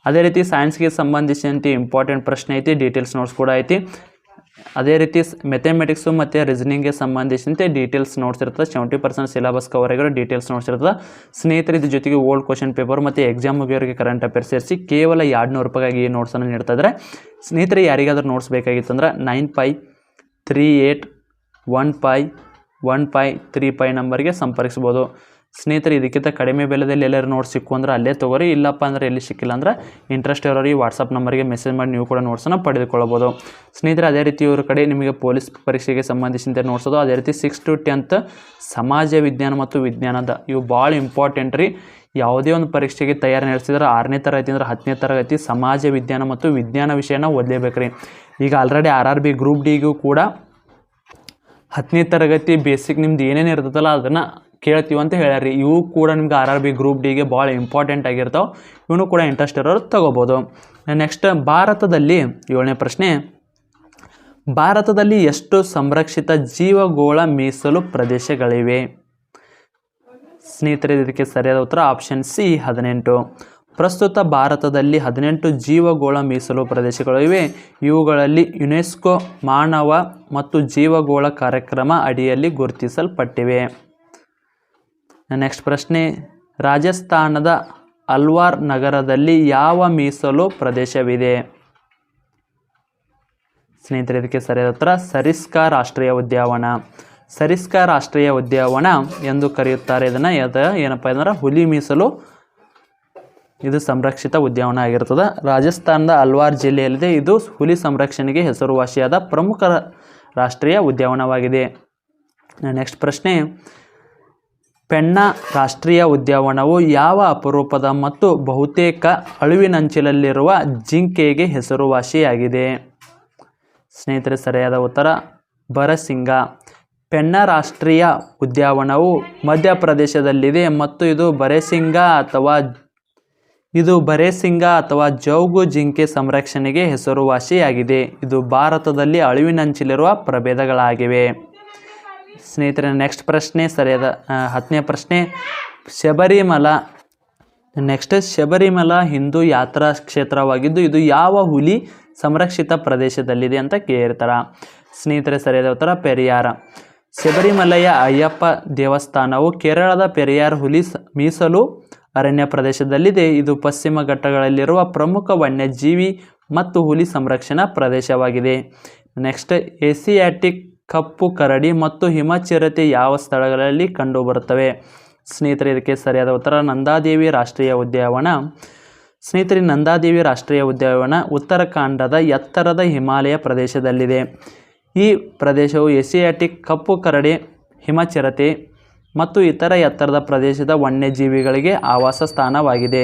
ಅದೇ ರೀತಿ ಸೈನ್ಸ್ಗೆ ಸಂಬಂಧಿಸಿದಂತೆ ಇಂಪಾರ್ಟೆಂಟ್ ಪ್ರಶ್ನೆ ಐತಿ ಡೀಟೇಲ್ಸ್ ನೋಟ್ಸ್ ಕೂಡ ಐತಿ. ಅದೇ ರೀತಿ ಮೆಥಮೆಟಿಕ್ಸು ಮತ್ತು ರೀಸನಿಂಗ್ಗೆ ಸಂಬಂಧಿಸಿದಂತೆ ಡೀಟೇಲ್ಸ್ ನೋಟ್ಸ್ ಇರ್ತದೆ. ಸೆವೆಂಟಿ ಪರ್ಸೆಂಟ್ ಸಿಲಬಸ್ ಕವರ್ ಆಗಿರೋ ಡೀಟೇಲ್ಸ್ ನೋಟ್ಸ್ ಇರ್ತದೆ. ಸ್ನೇಹಿತರ, ಇದ್ರ ಜೊತೆಗೆ ಓಲ್ಡ್ ಕ್ವಶನ್ ಪೇಪರ್ ಮತ್ತು ಎಕ್ಸಾಮ್ ಮುಗಿಯೋರಿಗೆ ಕರೆಂಟ್ ಅಫೇರ್ಸ್ ಸೇರಿಸಿ ಕೇವಲ ಎರಡು ನೂರು ರೂಪಾಯಿಗಾಗಿ ಈ ನೋಟ್ಸನ್ನು ನೀಡ್ತಾ ಇದ್ದರೆ ಸ್ನೇಹಿತರೆ, ಯಾರಿಗಾದ್ರೂ notes ಬೇಕಾಗಿತ್ತಂದ್ರೆ nine five three eight one five one five three five ನಂಬರ್ಗೆ ಸಂಪರ್ಕಿಸ್ಬೋದು. ಸ್ನೇಹಿತರೆ, ಇದಕ್ಕಿಂತ ಕಡಿಮೆ ಬೆಲೆದಲ್ಲಿ ಎಲ್ಲರೂ ನೋಟ್ ಸಿಕ್ಕು ಅಂದ್ರೆ ಅಲ್ಲೇ ತೊಗೋರಿ. ಇಲ್ಲಪ್ಪ ಅಂದ್ರೆ ಎಲ್ಲಿ ಸಿಕ್ಕಿಲ್ಲ ಅಂದ್ರೆ ಇಂಟ್ರೆಸ್ಟ್ ಇರೋರಿಗೆ ವಾಟ್ಸಪ್ ನಂಬರ್ಗೆ ಮೆಸೇಜ್ ಮಾಡಿ ನೀವು ಕೂಡ ನೋಟ್ಸನ್ನು ಪಡೆದುಕೊಳ್ಳಬಹುದು ಸ್ನೇಹಿತರೆ, ಅದೇ ರೀತಿ ಇವ್ರ ಕಡೆ ನಿಮಗೆ ಪೊಲೀಸ್ ಪರೀಕ್ಷೆಗೆ ಸಂಬಂಧಿಸಿದಂತೆ ನೋಡ್ಸೋದು ಅದು. ರೀತಿ ಸಿಕ್ಸ್ ಟು ಟೆಂತ್ ಸಮಾಜ ವಿಜ್ಞಾನ ಮತ್ತು ವಿಜ್ಞಾನದ ಇವು ಭಾಳ ಇಂಪಾರ್ಟೆಂಟ್ ರೀ. ಯಾವುದೇ ಒಂದು ಪರೀಕ್ಷೆಗೆ ತಯಾರಿ ನಡೆಸಿದ್ರೆ ಆರನೇ ತರಗತಿ ಅಂದ್ರೆ ಹತ್ತನೇ ತರಗತಿ ಸಮಾಜ ವಿಜ್ಞಾನ ಮತ್ತು ವಿಜ್ಞಾನ ವಿಷಯನ ಓದಲೇಬೇಕ್ರಿ ಈಗ already R R B group ಡಿಗೂ ಕೂಡ ಹತ್ತನೇ ತರಗತಿ ಬೇಸಿಕ್ ನಿಮ್ದು ಏನೇನು ಇರ್ತದಲ್ಲ ಅದನ್ನು ಕೇಳ್ತೀವಿ ಅಂತ ಹೇಳ್ಯಾರಿ ಇವು ಕೂಡ ನಿಮ್ಗೆ ಆರ್ ಆರ್ ಬಿ ಗ್ರೂಪ್ ಡಿಗೆ ಭಾಳ ಇಂಪಾರ್ಟೆಂಟ್ ಆಗಿರ್ತಾವೆ. ಇವನು ಕೂಡ ಇಂಟ್ರೆಸ್ಟ್ ಇರೋರು ತಗೋಬೋದು. ನೆಕ್ಸ್ಟ್ ಭಾರತದಲ್ಲಿ ಏಳನೇ ಪ್ರಶ್ನೆ. ಭಾರತದಲ್ಲಿ ಎಷ್ಟು ಸಂರಕ್ಷಿತ ಜೀವಗೋಳ ಮೀಸಲು ಪ್ರದೇಶಗಳಿವೆ? ಸ್ನೇಹಿತರೆ, ಇದಕ್ಕೆ ಸರಿಯಾದ ಉತ್ತರ ಆಪ್ಷನ್ ಸಿ ಹದಿನೆಂಟು. ಪ್ರಸ್ತುತ ಭಾರತದಲ್ಲಿ ಹದಿನೆಂಟು ಜೀವಗೋಳ ಮೀಸಲು ಪ್ರದೇಶಗಳು ಇವೆ. ಇವುಗಳಲ್ಲಿ ಯುನೆಸ್ಕೋ ಮಾನವ ಮತ್ತು ಜೀವಗೋಳ ಕಾರ್ಯಕ್ರಮ ಅಡಿಯಲ್ಲಿ ಗುರುತಿಸಲ್ಪಟ್ಟಿವೆ. ನೆಕ್ಸ್ಟ್ ಪ್ರಶ್ನೆ, ರಾಜಸ್ಥಾನದ ಅಲ್ವಾರ್ ನಗರದಲ್ಲಿ ಯಾವ ಮೀಸಲು ಪ್ರದೇಶವಿದೆ? ಸ್ನೇಹಿತರೆ, ಇದಕ್ಕೆ ಸರಿಯಾದ ಉತ್ತರ, ಸರಿಸ್ಕಾ ರಾಷ್ಟ್ರೀಯ ಉದ್ಯಾನವನ ಸರಿಸ್ಕಾ ರಾಷ್ಟ್ರೀಯ ಉದ್ಯಾನವನ ಎಂದು ಕರೆಯುತ್ತಾರೆ. ಇದನ್ನು ಏನಪ್ಪ ಅಂದ್ರೆ ಹುಲಿ ಮೀಸಲು. ಇದು ಸಂರಕ್ಷಿತ ಉದ್ಯಾನವನ ಆಗಿರ್ತದೆ. ರಾಜಸ್ಥಾನದ ಅಲ್ವಾರ್ ಜಿಲ್ಲೆಯಲ್ಲಿದೆ. ಇದು ಹುಲಿ ಸಂರಕ್ಷಣೆಗೆ ಹೆಸರುವಾಸಿಯಾದ ಪ್ರಮುಖ ರಾಷ್ಟ್ರೀಯ ಉದ್ಯಾನವನವಾಗಿದೆ ನೆಕ್ಸ್ಟ್ ಪ್ರಶ್ನೆ ಪೆನ್ನಾ ರಾಷ್ಟ್ರೀಯ ಉದ್ಯಾನವನವು ಯಾವ ಅಪರೂಪದ ಮತ್ತು ಬಹುತೇಕ ಅಳಿವಿನಂಚಿನಲ್ಲಿರುವ ಜಿಂಕೆಗೆ ಹೆಸರುವಾಸಿಯಾಗಿದೆ? ಸ್ನೇಹಿತರೆ, ಸರಿಯಾದ ಉತ್ತರ ಬರಸಿಂಗ ಪೆನ್ನಾ ರಾಷ್ಟ್ರೀಯ ಉದ್ಯಾನವನವು ಮಧ್ಯಪ್ರದೇಶದಲ್ಲಿದೆ ಮತ್ತು ಇದು ಬರೇಸಿಂಗ ಅಥವಾ ಇದು ಬರೇಸಿಂಗ ಅಥವಾ ಜೌಗು ಜಿಂಕೆ ಸಂರಕ್ಷಣೆಗೆ ಹೆಸರುವಾಸಿಯಾಗಿದೆ. ಇದು ಭಾರತದಲ್ಲಿ ಅಳಿವಿನಂಚಿಲಿರುವ ಪ್ರಭೇದಗಳಾಗಿವೆ. ಸ್ನೇಹಿತರೆ ನೆಕ್ಸ್ಟ್ ಪ್ರಶ್ನೆ ಸರಿಯಾದ ಹತ್ತನೇ ಪ್ರಶ್ನೆ. ಶಬರಿಮಲ ನೆಕ್ಸ್ಟ್ ಶಬರಿಮಲ ಹಿಂದೂ ಯಾತ್ರಾ ಕ್ಷೇತ್ರವಾಗಿದ್ದು, ಇದು ಯಾವ ಹುಲಿ ಸಂರಕ್ಷಿತ ಪ್ರದೇಶದಲ್ಲಿದೆ ಅಂತ ಕೇಳ್ತಾರೆ. ಸ್ನೇಹಿತರೆ ಸರಿಯಾದ ಉತ್ತರ ಪೆರಿಯಾರ. ಶಬರಿಮಲೆಯ ಅಯ್ಯಪ್ಪ ದೇವಸ್ಥಾನವು ಕೇರಳದ ಪೆರಿಯಾರ್ ಹುಲಿ ಮೀಸಲು ಅರಣ್ಯ ಪ್ರದೇಶದಲ್ಲಿದೆ. ಇದು ಪಶ್ಚಿಮ ಘಟ್ಟಗಳಲ್ಲಿರುವ ಪ್ರಮುಖ ವನ್ಯಜೀವಿ ಮತ್ತು ಹುಲಿ ಸಂರಕ್ಷಣಾ ಪ್ರದೇಶವಾಗಿದೆ. ನೆಕ್ಸ್ಟ್ ಏಸಿಯಾಟಿಕ್ ಕಪ್ಪು, ಕರಡಿ ಮತ್ತು ಹಿಮಚಿರತೆ ಯಾವ ಸ್ಥಳಗಳಲ್ಲಿ ಕಂಡುಬರುತ್ತವೆ? ಸ್ನೇಹಿತರೆ, ಇದಕ್ಕೆ ಸರಿಯಾದ ಉತ್ತರ ನಂದಾದೇವಿ ರಾಷ್ಟ್ರೀಯ ಉದ್ಯಾನವನ ಸ್ನೇಹಿತರೆ, ನಂದಾದೇವಿ ರಾಷ್ಟ್ರೀಯ ಉದ್ಯಾನವನ ಉತ್ತರಾಖಂಡದ ಎತ್ತರದ ಹಿಮಾಲಯ ಪ್ರದೇಶದಲ್ಲಿದೆ. ಈ ಪ್ರದೇಶವು ಏಸಿಯಾಟಿಕ್, ಕಪ್ಪು, ಕರಡಿ, ಹಿಮಚಿರತೆ ಮತ್ತು ಇತರ ಎತ್ತರದ ಪ್ರದೇಶದ ವನ್ಯಜೀವಿಗಳಿಗೆ ಆವಾಸ ಸ್ಥಾನವಾಗಿದೆ.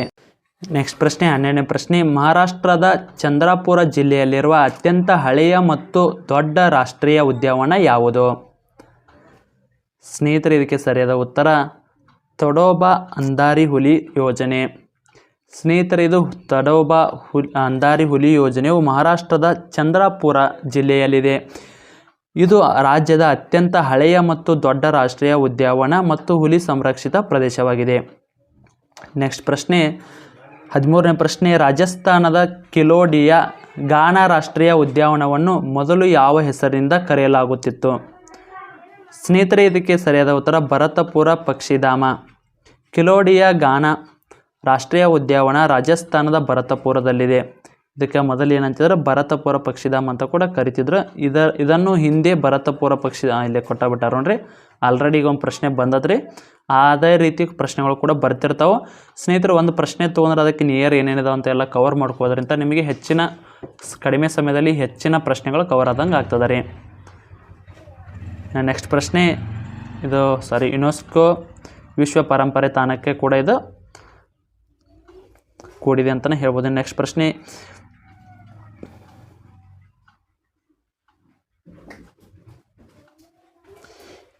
ನೆಕ್ಸ್ಟ್ ಪ್ರಶ್ನೆ, ಹನ್ನೆರಡನೇ ಪ್ರಶ್ನೆ. ಮಹಾರಾಷ್ಟ್ರದ ಚಂದ್ರಾಪುರ ಜಿಲ್ಲೆಯಲ್ಲಿರುವ ಅತ್ಯಂತ ಹಳೆಯ ಮತ್ತು ದೊಡ್ಡ ರಾಷ್ಟ್ರೀಯ ಉದ್ಯಾನವನ ಯಾವುದು? ಸ್ನೇಹಿತರೆ, ಇದಕ್ಕೆ ಸರಿಯಾದ ಉತ್ತರ, ತಡೋಬಾ ಅಂದಾರಿ ಹುಲಿ ಯೋಜನೆ. ಸ್ನೇಹಿತರೆ, ಇದು ತಡೋಬಾ ಹುಲ್ ಅಂದಾರಿ ಹುಲಿ ಯೋಜನೆಯು ಮಹಾರಾಷ್ಟ್ರದ ಚಂದ್ರಾಪುರ ಜಿಲ್ಲೆಯಲ್ಲಿದೆ. ಇದು ರಾಜ್ಯದ ಅತ್ಯಂತ ಹಳೆಯ ಮತ್ತು ದೊಡ್ಡ ರಾಷ್ಟ್ರೀಯ ಉದ್ಯಾನವನ ಮತ್ತು ಹುಲಿ ಸಂರಕ್ಷಿತ ಪ್ರದೇಶವಾಗಿದೆ. ನೆಕ್ಸ್ಟ್ ಪ್ರಶ್ನೆ ಹದಿಮೂರನೇ ಪ್ರಶ್ನೆ, ರಾಜಸ್ಥಾನದ ಕಿಲೋಡಿಯ ಗಾನ ರಾಷ್ಟ್ರೀಯ ಉದ್ಯಾನವನವನ್ನು ಮೊದಲು ಯಾವ ಹೆಸರಿನಿಂದ ಕರೆಯಲಾಗುತ್ತಿತ್ತು? ಸ್ನೇಹಿತರೆ, ಇದಕ್ಕೆ ಸರಿಯಾದ ಉತ್ತರ ಭರತಪುರ ಪಕ್ಷಿಧಾಮ. ಕಿಲೋಡಿಯ ಗಾನ ರಾಷ್ಟ್ರೀಯ ಉದ್ಯಾನವನ ರಾಜಸ್ಥಾನದ ಭರತಪುರದಲ್ಲಿದೆ. ಇದಕ್ಕೆ ಮೊದಲು ಏನಂತಿದ್ರೆ, ಭರತಪುರ ಪಕ್ಷಿಧಾಮ ಅಂತ ಕೂಡ ಕರಿತಿದ್ರು. ಇದ, ಇದನ್ನು ಹಿಂದೆ ಭರತಪುರ ಪಕ್ಷಿ ಇಲ್ಲಿ ಕೊಟ್ಟ ನೋಡ್ರಿ. ಆಲ್ರೆಡಿ ಈಗ ಒಂದು ಪ್ರಶ್ನೆ ಬಂದದ್ರಿ. ಅದೇ ರೀತಿ ಪ್ರಶ್ನೆಗಳು ಕೂಡ ಬರ್ತಿರ್ತಾವೆ. ಸ್ನೇಹಿತರು, ಒಂದು ಪ್ರಶ್ನೆ ತೊಗೊಂಡ್ರೆ ಅದಕ್ಕೆ ನಿಯರ್ ಏನೇನಿದೆ ಅಂತ ಎಲ್ಲ ಕವರ್ ಮಾಡ್ಕೋದ್ರಿಂದ ನಿಮಗೆ ಹೆಚ್ಚಿನ ಕಡಿಮೆ ಸಮಯದಲ್ಲಿ ಹೆಚ್ಚಿನ ಪ್ರಶ್ನೆಗಳು ಕವರ್ ಆದಂಗೆ ಆಗ್ತದೆ ರೀ. ನೆಕ್ಸ್ಟ್ ಪ್ರಶ್ನೆ, ಇದು ಸಾರಿ ಯುನೆಸ್ಕೋ ವಿಶ್ವ ಪರಂಪರೆ ತಾಣಕ್ಕೆ ಕೂಡ ಇದು ಕೂಡಿದೆ ಅಂತಲೇ ಹೇಳ್ಬೋದು. ನೆಕ್ಸ್ಟ್ ಪ್ರಶ್ನೆ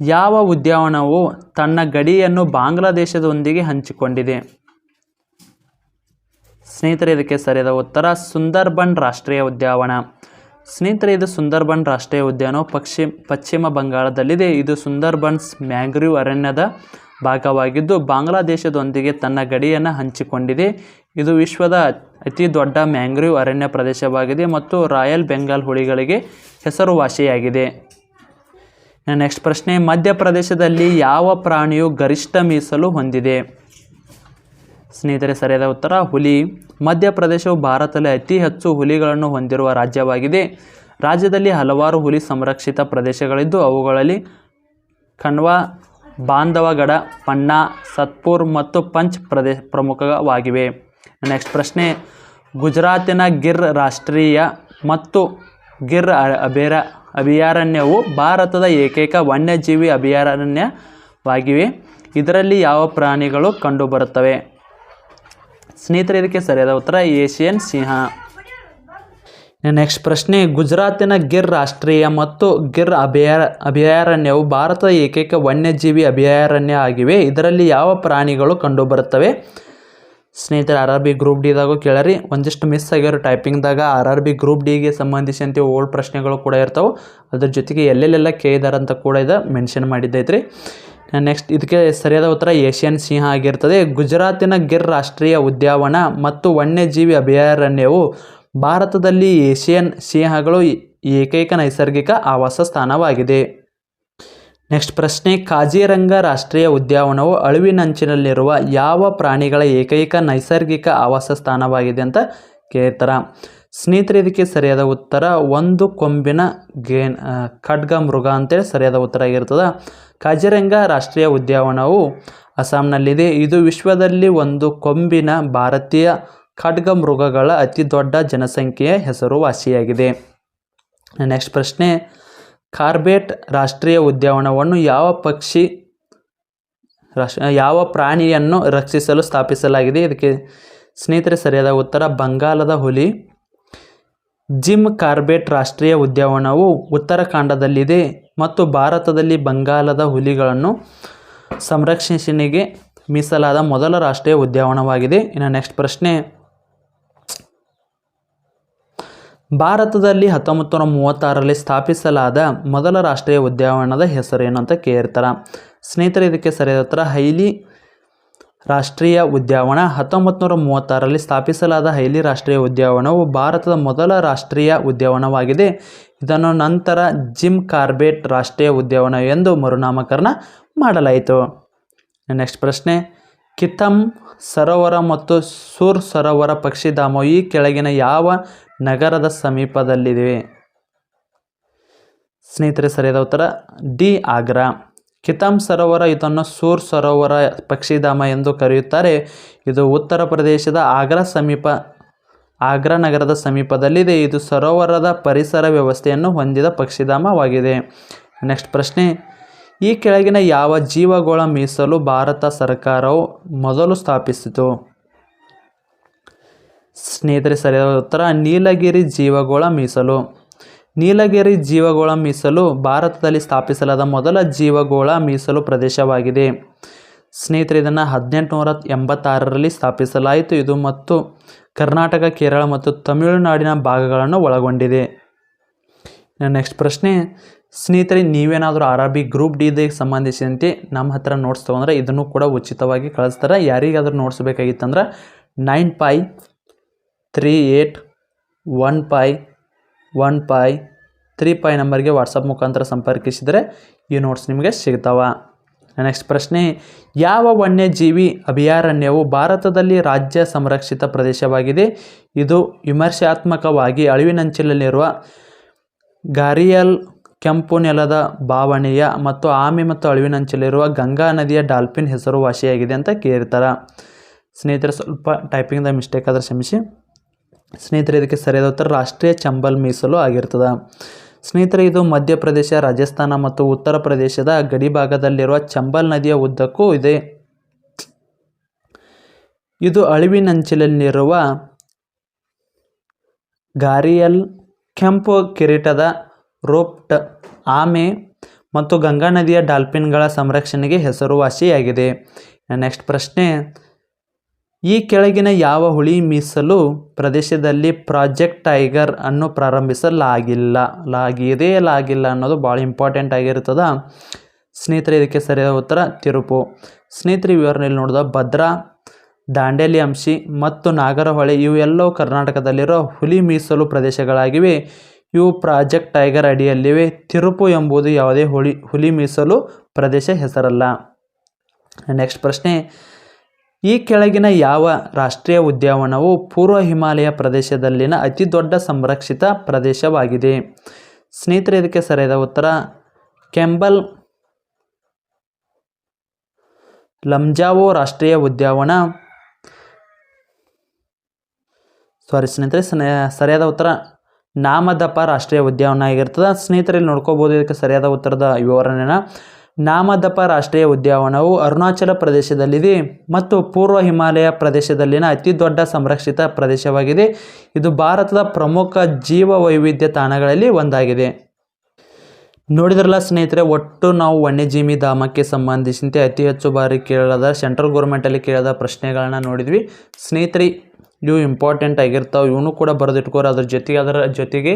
ಯಾವ ಉದ್ಯಾನವು ತನ್ನ ಗಡಿಯನ್ನು ಬಾಂಗ್ಲಾದೇಶದೊಂದಿಗೆ ಹಂಚಿಕೊಂಡಿದೆ? ಸ್ನೇಹಿತರೆ, ಇದಕ್ಕೆ ಸರಿಯಾದ ಉತ್ತರ ಸುಂದರ್ಬನ್ ರಾಷ್ಟ್ರೀಯ ಉದ್ಯಾನವನ ಸ್ನೇಹಿತರೆ, ಇದು ಸುಂದರ್ಬನ್ ರಾಷ್ಟ್ರೀಯ ಉದ್ಯಾನವು ಪಶ್ಚಿಮ ಪಶ್ಚಿಮ ಬಂಗಾಳದಲ್ಲಿದೆ. ಇದು ಸುಂದರ್ಬನ್ಸ್ ಮ್ಯಾಂಗ್ರೀವ್ ಅರಣ್ಯದ ಭಾಗವಾಗಿದ್ದು, ಬಾಂಗ್ಲಾದೇಶದೊಂದಿಗೆ ತನ್ನ ಗಡಿಯನ್ನು ಹಂಚಿಕೊಂಡಿದೆ. ಇದು ವಿಶ್ವದ ಅತಿ ದೊಡ್ಡ ಮ್ಯಾಂಗ್ರೀವ್ ಅರಣ್ಯ ಪ್ರದೇಶವಾಗಿದೆ ಮತ್ತು ರಾಯಲ್ ಬೆಂಗಾಲ್ ಹುಳಿಗಳಿಗೆ ಹೆಸರುವಾಸಿಯಾಗಿದೆ. ನೆಕ್ಸ್ಟ್ ಪ್ರಶ್ನೆ, ಮಧ್ಯಪ್ರದೇಶದಲ್ಲಿ ಯಾವ ಪ್ರಾಣಿಯು ಗರಿಷ್ಠ ಮೀಸಲು ಹೊಂದಿದೆ? ಸ್ನೇಹಿತರೆ, ಸರಿಯಾದ ಉತ್ತರ, ಹುಲಿ. ಮಧ್ಯಪ್ರದೇಶವು ಭಾರತದಲ್ಲಿ ಅತಿ ಹೆಚ್ಚು ಹುಲಿಗಳನ್ನು ಹೊಂದಿರುವ ರಾಜ್ಯವಾಗಿದೆ. ರಾಜ್ಯದಲ್ಲಿ ಹಲವಾರು ಹುಲಿ ಸಂರಕ್ಷಿತ ಪ್ರದೇಶಗಳಿದ್ದು, ಅವುಗಳಲ್ಲಿ ಖಂಡ್ವಾ ಬಾಂಧವಗಡ ಪನ್ನಾ ಸತ್ಪುರ್ ಮತ್ತು ಪಂಚ್ ಪ್ರದೇಶ ಪ್ರಮುಖವಾಗಿವೆ. ನೆಕ್ಸ್ಟ್ ಪ್ರಶ್ನೆ, ಗುಜರಾತಿನ ಗಿರ್ ರಾಷ್ಟ್ರೀಯ ಮತ್ತು ಗಿರ್ ಅಬೇರ ಅಭಯಾರಣ್ಯವು ಭಾರತದ ಏಕೈಕ ವನ್ಯಜೀವಿ ಅಭಯಾರಣ್ಯವಾಗಿವೆ. ಇದರಲ್ಲಿ ಯಾವ ಪ್ರಾಣಿಗಳು ಕಂಡುಬರುತ್ತವೆ? ಸ್ನೇಹಿತರೆ, ಇದಕ್ಕೆ ಸರಿಯಾದ ಉತ್ತರ ಏಷಿಯನ್ ಸಿಂಹ. ನೆಕ್ಸ್ಟ್ ಪ್ರಶ್ನೆ, ಗುಜರಾತಿನ ಗಿರ್ ರಾಷ್ಟ್ರೀಯ ಮತ್ತು ಗಿರ್ ಅಭಯಾರ, ಅಭಯಾರಣ್ಯವು ಭಾರತದ ಏಕೈಕ ವನ್ಯಜೀವಿ ಅಭಯಾರಣ್ಯ ಆಗಿವೆ. ಇದರಲ್ಲಿ ಯಾವ ಪ್ರಾಣಿಗಳು ಕಂಡುಬರುತ್ತವೆ? ಸ್ನೇಹಿತರೆ ಆರ್ ಆರ್ ಬಿ ಗ್ರೂಪ್ ಡಿದಾಗೂ ಕೇಳರಿ. ಒಂದಿಷ್ಟು ಮಿಸ್ ಆಗ್ಯಾರ ಟೈಪಿಂಗ್ದಾಗ ಆರ್ ಆರ್ ಬಿ ಗ್ರೂಪ್ ಡಿಗೆ ಸಂಬಂಧಿಸಿದಂತೆ ಓಲ್ಡ್ ಪ್ರಶ್ನೆಗಳು ಕೂಡ ಇರ್ತಾವೆ. ಅದ್ರ ಜೊತೆಗೆ ಎಲ್ಲೆಲ್ಲೆಲ್ಲ ಕೇಳಿದಾರೆ ಅಂತ ಕೂಡ ಇದು ಮೆನ್ಷನ್ ಮಾಡಿದ್ದೈತ್ರಿ. ನೆಕ್ಸ್ಟ್ ಇದಕ್ಕೆ ಸರಿಯಾದ ಉತ್ತರ ಏಷ್ಯನ್ ಸಿಂಹ ಆಗಿರ್ತದೆ. ಗುಜರಾತಿನ ಗಿರ್ ರಾಷ್ಟ್ರೀಯ ಉದ್ಯಾವನ ಮತ್ತು ವನ್ಯಜೀವಿ ಅಭಯಾರಣ್ಯವು ಭಾರತದಲ್ಲಿ ಏಷ್ಯನ್ ಸಿಂಹಗಳು ಏಕೈಕ ನೈಸರ್ಗಿಕ ಆವಾಸ ಸ್ಥಾನವಾಗಿದೆ. ನೆಕ್ಸ್ಟ್ ಪ್ರಶ್ನೆ, ಕಾಜಿರಂಗ ರಾಷ್ಟ್ರೀಯ ಉದ್ಯಾನವನವು ಅಳಿವಿನಂಚಿನಲ್ಲಿರುವ ಯಾವ ಪ್ರಾಣಿಗಳ ಏಕೈಕ ನೈಸರ್ಗಿಕ ಆವಾಸ ಸ್ಥಾನವಾಗಿದೆ ಅಂತ ಕೇಳ್ತಾರ? ಸ್ನೇಹಿತರೆ, ಇದಕ್ಕೆ ಸರಿಯಾದ ಉತ್ತರ, ಒಂದು ಕೊಂಬಿನ ಗೇನ್ ಖಡ್ಗ ಮೃಗ ಅಂತೇಳಿ ಸರಿಯಾದ ಉತ್ತರ ಆಗಿರ್ತದೆ. ಕಾಜಿರಂಗ ರಾಷ್ಟ್ರೀಯ ಉದ್ಯಾನವನವು ಅಸ್ಸಾಂನಲ್ಲಿದೆ. ಇದು ವಿಶ್ವದಲ್ಲಿ ಒಂದು ಕೊಂಬಿನ ಭಾರತೀಯ ಖಡ್ಗ ಮೃಗಗಳ ಅತಿ ದೊಡ್ಡ ಜನಸಂಖ್ಯೆಯ ಹೆಸರುವಾಸಿಯಾಗಿದೆ. ನೆಕ್ಸ್ಟ್ ಪ್ರಶ್ನೆ ಕಾರ್ಬೆಟ್ ರಾಷ್ಟ್ರೀಯ ಉದ್ಯಾನವನವನ್ನು ಯಾವ ಪಕ್ಷಿ ರಾಶ್ ಯಾವ ಪ್ರಾಣಿಯನ್ನು ರಕ್ಷಿಸಲು ಸ್ಥಾಪಿಸಲಾಗಿದೆ? ಇದಕ್ಕೆ ಸ್ನೇಹಿತರೆ, ಸರಿಯಾದ ಉತ್ತರ, ಬಂಗಾಲದ ಹುಲಿ. ಜಿಮ್ ಕಾರ್ಬೆಟ್ ರಾಷ್ಟ್ರೀಯ ಉದ್ಯಾನವನವು ಉತ್ತರಾಖಂಡದಲ್ಲಿದೆ ಮತ್ತು ಭಾರತದಲ್ಲಿ ಬಂಗಾಲದ ಹುಲಿಗಳನ್ನು ಸಂರಕ್ಷಣೆಗೆ ಮೀಸಲಾದ ಮೊದಲ ರಾಷ್ಟ್ರೀಯ ಉದ್ಯಾನವನವಾಗಿದೆ. ಇನ್ನು ನೆಕ್ಸ್ಟ್ ಪ್ರಶ್ನೆ. ಭಾರತದಲ್ಲಿ ಹತ್ತೊಂಬತ್ತು ನೂರ ಮೂವತ್ತಾರರಲ್ಲಿ ಸ್ಥಾಪಿಸಲಾದ ಮೊದಲ ರಾಷ್ಟ್ರೀಯ ಉದ್ಯಾನವನದ ಹೆಸರೇನು ಅಂತ ಕೇಳ್ತಾರ. ಸ್ನೇಹಿತರೆ, ಇದಕ್ಕೆ ಸರಿಯಾದ ಉತ್ತರ ಹೈಲಿ ರಾಷ್ಟ್ರೀಯ ಉದ್ಯಾನವನ ಹತ್ತೊಂಬತ್ತು ನೂರ ಮೂವತ್ತಾರರಲ್ಲಿ ಸ್ಥಾಪಿಸಲಾದ ಹೈಲಿ ರಾಷ್ಟ್ರೀಯ ಉದ್ಯಾನವನವು ಭಾರತದ ಮೊದಲ ರಾಷ್ಟ್ರೀಯ ಉದ್ಯಾನವನವಾಗಿದೆ ಇದನ್ನು ನಂತರ ಜಿಮ್ ಕಾರ್ಬೆಟ್ ರಾಷ್ಟ್ರೀಯ ಉದ್ಯಾನವನ ಎಂದು ಮರುನಾಮಕರಣ ಮಾಡಲಾಯಿತು. ನೆಕ್ಸ್ಟ್ ಪ್ರಶ್ನೆ ಕಿತಮ್ ಸರೋವರ ಮತ್ತು ಸೂರ್ ಸರೋವರ ಪಕ್ಷಿಧಾಮವು ಈ ಕೆಳಗಿನ ಯಾವ ನಗರದ ಸಮೀಪದಲ್ಲಿದೆ. ಸ್ನೇಹಿತರೆ, ಸರಿಯಾದ ಉತ್ತರ, ಡಿ, ಆಗ್ರಾ. ಕಿತಾಮ್ ಸರೋವರ, ಇದನ್ನು ಸೂರ್ ಸರೋವರ ಪಕ್ಷಿಧಾಮ ಎಂದು ಕರೆಯುತ್ತಾರೆ. ಇದು ಉತ್ತರ ಪ್ರದೇಶದ ಆಗ್ರಾ ಸಮೀಪ, ಆಗ್ರಾ ನಗರದ ಸಮೀಪದಲ್ಲಿದೆ. ಇದು ಸರೋವರದ ಪರಿಸರ ವ್ಯವಸ್ಥೆಯನ್ನು ಹೊಂದಿದ ಪಕ್ಷಿಧಾಮವಾಗಿದೆ. ನೆಕ್ಸ್ಟ್ ಪ್ರಶ್ನೆ, ಈ ಕೆಳಗಿನ ಯಾವ ಜೀವಗೋಳ ಮೀಸಲು ಭಾರತ ಸರ್ಕಾರವು ಮೊದಲು ಸ್ಥಾಪಿಸಿತು? ಸ್ನೇಹಿತರೆ, ಸರಿಯಾದ ಉತ್ತರ, ನೀಲಗಿರಿ ಜೀವಗೋಳ ಮೀಸಲು. ನೀಲಗಿರಿ ಜೀವಗೋಳ ಮೀಸಲು ಭಾರತದಲ್ಲಿ ಸ್ಥಾಪಿಸಲಾದ ಮೊದಲ ಜೀವಗೋಳ ಮೀಸಲು ಪ್ರದೇಶವಾಗಿದೆ. ಸ್ನೇಹಿತರೆ, ಇದನ್ನು ಹದಿನೆಂಟುನೂರ ಎಂಬತ್ತಾರರಲ್ಲಿ ಸ್ಥಾಪಿಸಲಾಯಿತು. ಇದು ಮತ್ತು ಕರ್ನಾಟಕ, ಕೇರಳ ಮತ್ತು ತಮಿಳುನಾಡಿನ ಭಾಗಗಳನ್ನು ಒಳಗೊಂಡಿದೆ. ನೆಕ್ಸ್ಟ್ ಪ್ರಶ್ನೆ, ಸ್ನೇಹಿತರೆ, ನೀವೇನಾದರೂ ಆರ್ ಆರ್ ಬಿ ಗ್ರೂಪ್ ಡಿಗೆ ಸಂಬಂಧಿಸಿದಂತೆ ನಮ್ಮ ಹತ್ರ ನೋಟ್ಸ್ ತೊಗೊಂಡ್ರೆ ಇದನ್ನು ಕೂಡ ಉಚಿತವಾಗಿ ಕಳಿಸ್ತಾರೆ. ಯಾರಿಗಾದರೂ notes ಬೇಕಾಗಿತ್ತಂದ್ರೆ nine five three eight one five one five three five ನಂಬರ್ಗೆ ವಾಟ್ಸಪ್ ಮುಖಾಂತರ ಸಂಪರ್ಕಿಸಿದರೆ ಈ ನೋಟ್ಸ್ ನಿಮಗೆ ಸಿಗ್ತಾವ. ನೆಕ್ಸ್ಟ್ ಪ್ರಶ್ನೆ, ಯಾವ ವನ್ಯಜೀವಿ ಅಭಯಾರಣ್ಯವು ಭಾರತದಲ್ಲಿ ರಾಜ್ಯ ಸಂರಕ್ಷಿತ ಪ್ರದೇಶವಾಗಿದೆ? ಇದು ವಿಮರ್ಶಾತ್ಮಕವಾಗಿ ಅಳಿವಿನಂಚಿನಲ್ಲಿರುವ ಗಾರಿಯಲ್ ಕೆಂಪು ನೆಲದ ಬಾವಣೆಯ ಮತ್ತು ಆಮೆ ಮತ್ತು ಅಳಿವಿನಂಚಲಿರುವ ಗಂಗಾ ನದಿಯ ಡಾಲ್ಫಿನ್ ಹೆಸರುವಾಸಿಯಾಗಿದೆ ಅಂತ ಕೇಳ್ತಾರೆ. ಸ್ನೇಹಿತರೆ, ಸ್ವಲ್ಪ ಟೈಪಿಂಗ್ದ ಮಿಸ್ಟೇಕ್ ಆದರೆ ಕ್ಷಮಿಸಿ. ಸ್ನೇಹಿತರೆ, ಇದಕ್ಕೆ ಸರಿಯಾದ ಉತ್ತರ ರಾಷ್ಟ್ರೀಯ ಚಂಬಲ್ ಮೀಸಲು ಆಗಿರ್ತದೆ. ಸ್ನೇಹಿತರೆ, ಇದು ಮಧ್ಯಪ್ರದೇಶ, ರಾಜಸ್ಥಾನ ಮತ್ತು ಉತ್ತರ ಪ್ರದೇಶದ ಗಡಿ ಭಾಗದಲ್ಲಿರುವ ಚಂಬಲ್ ನದಿಯ ಉದ್ದಕ್ಕೂ ಇದೆ. ಇದು ಅಳಿವಿನಂಚಿನಲ್ಲಿರುವ ಗಾರಿಯಲ್ ಕೆಂಪು ಕಿರೀಟದ ರೋಪ್ಟ್ ಆಮೆ ಮತ್ತು ಗಂಗಾ ನದಿಯ ಡಾಲ್ಫಿನ್ಗಳ ಸಂರಕ್ಷಣೆಗೆ ಹೆಸರುವಾಸಿಯಾಗಿದೆ. ನೆಕ್ಸ್ಟ್ ಪ್ರಶ್ನೆ ಈ ಕೆಳಗಿನ ಯಾವ ಹುಳಿ ಮೀಸಲು ಪ್ರದೇಶದಲ್ಲಿ ಪ್ರಾಜೆಕ್ಟ್ ಟೈಗರ್ ಅನ್ನು ಪ್ರಾರಂಭಿಸಲಾಗಿಲ್ಲ ಲಾಗಿದೇ ಲಾಗಿಲ್ಲ ಅನ್ನೋದು ಭಾಳ ಇಂಪಾರ್ಟೆಂಟ್ ಆಗಿರ್ತದೆ. ಸ್ನೇಹಿತರೆ, ಇದಕ್ಕೆ ಸರಿಯಾದ ಉತ್ತರ ತಿರುಪು. ಸ್ನೇಹಿತರೆ ವಿವರಣೆಯಲ್ಲಿ ನೋಡಿದ ಭದ್ರಾ ದಾಂಡೇಲಿ ಅಂಶಿ ಮತ್ತು ನಾಗರಹೊಳೆ ಇವೆಲ್ಲವೂ ಕರ್ನಾಟಕದಲ್ಲಿರೋ ಹುಲಿ ಮೀಸಲು ಪ್ರದೇಶಗಳಾಗಿವೆ. ಇವು ಪ್ರಾಜೆಕ್ಟ್ ಟೈಗರ್ ಅಡಿಯಲ್ಲಿವೆ. ತಿರುಪು ಎಂಬುದು ಯಾವುದೇ ಹುಲಿ ಹುಲಿ ಮೀಸಲು ಪ್ರದೇಶ ಹೆಸರಲ್ಲ. ನೆಕ್ಸ್ಟ್ ಪ್ರಶ್ನೆ ಈ ಕೆಳಗಿನ ಯಾವ ರಾಷ್ಟ್ರೀಯ ಉದ್ಯಾನವನವು ಪೂರ್ವ ಹಿಮಾಲಯ ಪ್ರದೇಶದಲ್ಲಿನ ಅತಿ ದೊಡ್ಡ ಸಂರಕ್ಷಿತ ಪ್ರದೇಶವಾಗಿದೆ. ಸ್ನೇಹಿತರೆ, ಇದಕ್ಕೆ ಸರಿಯಾದ ಉತ್ತರ ಕೆಂಬಲ್ ಲಂಜಾವೋ ರಾಷ್ಟ್ರೀಯ ಉದ್ಯಾನವನ. ಸಾರಿ ಸ್ನೇಹಿತರೆ, ಸನ- ಸರಿಯಾದ ಉತ್ತರ ನಾಮದಪ ರಾಷ್ಟ್ರೀಯ ಉದ್ಯಾನವನ ಆಗಿರ್ತದೆ. ಸ್ನೇಹಿತರಲ್ಲಿ ನೋಡ್ಕೋಬೋದು ಇದಕ್ಕೆ ಸರಿಯಾದ ಉತ್ತರದ ವಿವರಣೆನ. ನಾಮದಪ ರಾಷ್ಟ್ರೀಯ ಉದ್ಯಾನವನವು ಅರುಣಾಚಲ ಪ್ರದೇಶದಲ್ಲಿದೆ ಮತ್ತು ಪೂರ್ವ ಹಿಮಾಲಯ ಪ್ರದೇಶದಲ್ಲಿನ ಅತಿ ದೊಡ್ಡ ಸಂರಕ್ಷಿತ ಪ್ರದೇಶವಾಗಿದೆ. ಇದು ಭಾರತದ ಪ್ರಮುಖ ಜೀವ ವೈವಿಧ್ಯ ತಾಣಗಳಲ್ಲಿ ಒಂದಾಗಿದೆ. ನೋಡಿದ್ರಲ್ಲ ಸ್ನೇಹಿತರೆ, ಒಟ್ಟು ನಾವು ವನ್ಯಜೀವಿ ಧಾಮಕ್ಕೆ ಸಂಬಂಧಿಸಿದಂತೆ ಅತಿ ಹೆಚ್ಚು ಬಾರಿ ಕೇಳದ ಸೆಂಟ್ರಲ್ ಗೌರ್ಮೆಂಟಲ್ಲಿ ಕೇಳದ ಪ್ರಶ್ನೆಗಳನ್ನ ನೋಡಿದ್ವಿ. ಸ್ನೇಹಿತರೆ ಇವು ಇಂಪಾರ್ಟೆಂಟ್ ಆಗಿರ್ತಾವೆ. ಇವನು ಕೂಡ ಬರೆದಿಟ್ಕೋರಿ. ಅದ್ರ ಜೊತೆಗೆ ಅದರ ಜೊತೆಗೆ